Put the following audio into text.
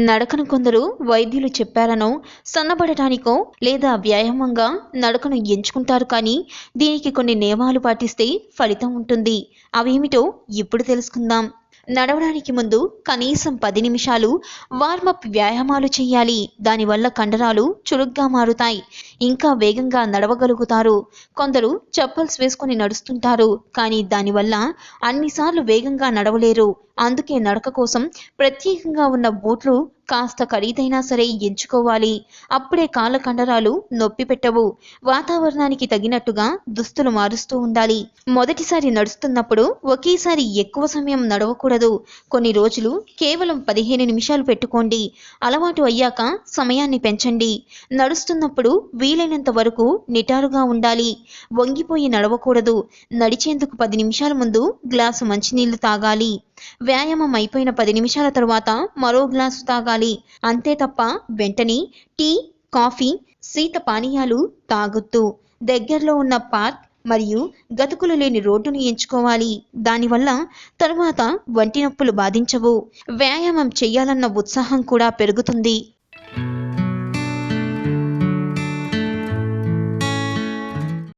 నడకను కొందరు వైద్యులు చెప్పారనో సన్నబడటానికో లేదా వ్యాయామంగా నడకను ఎంచుకుంటారు కానీ దీనికి కొన్ని నియమాలు పాటిస్తే ఫలితం ఉంటుంది. అవేమిటో ఇప్పుడు తెలుసుకుందాం. నడవడానికి ముందు కనీసం పది నిమిషాలు వార్మప్ వ్యాయామాలు చేయాలి. దానివల్ల కండరాలు చురుగ్గా మారుతాయి. ఇంకా వేగంగా నడవగలుగుతారు. కొందరు చప్పల్స్ వేసుకొని నడుస్తుంటారు. కానీ దానివల్ల అన్నిసార్లు వేగంగా నడవలేరు. అందుకే నడక కోసం ప్రత్యేకంగా ఉన్న బూట్లు కాస్త ఖరీదైనా సరే ఎంచుకోవాలి. అప్పుడే కాళ్ళ కండరాలు నొప్పి పెట్టవు. వాతావరణానికి తగినట్టుగా దుస్తులు మారుస్తూ ఉండాలి. మొదటిసారి నడుస్తున్నప్పుడు ఒకేసారి ఎక్కువ సమయం నడవకూడదు. కొన్ని రోజులు కేవలం పదిహేను నిమిషాలు పెట్టుకోండి. అలవాటు అయ్యాక సమయాన్ని పెంచండి. నడుస్తున్నప్పుడు వీలైనంత వరకు నిటారుగా ఉండాలి. వంగిపోయి నడవకూడదు. నడిచేందుకు పది నిమిషాల ముందు గ్లాసు మంచినీళ్ళు తాగాలి. వ్యాయామం అయిపోయిన పది నిమిషాల తరువాత మరో గ్లాసు తాగాలి. అంతే తప్ప వెంటనే టీ కాఫీ శీత పానీయాలు తాగొద్దు. దగ్గరలో ఉన్న పార్క్ మరియు గతుకులు లేని రోడ్డును ఎంచుకోవాలి. దానివల్ల తరువాత వంటి నొప్పులు బాధించవు. వ్యాయామం చేయాలన్న ఉత్సాహం కూడా పెరుగుతుంది.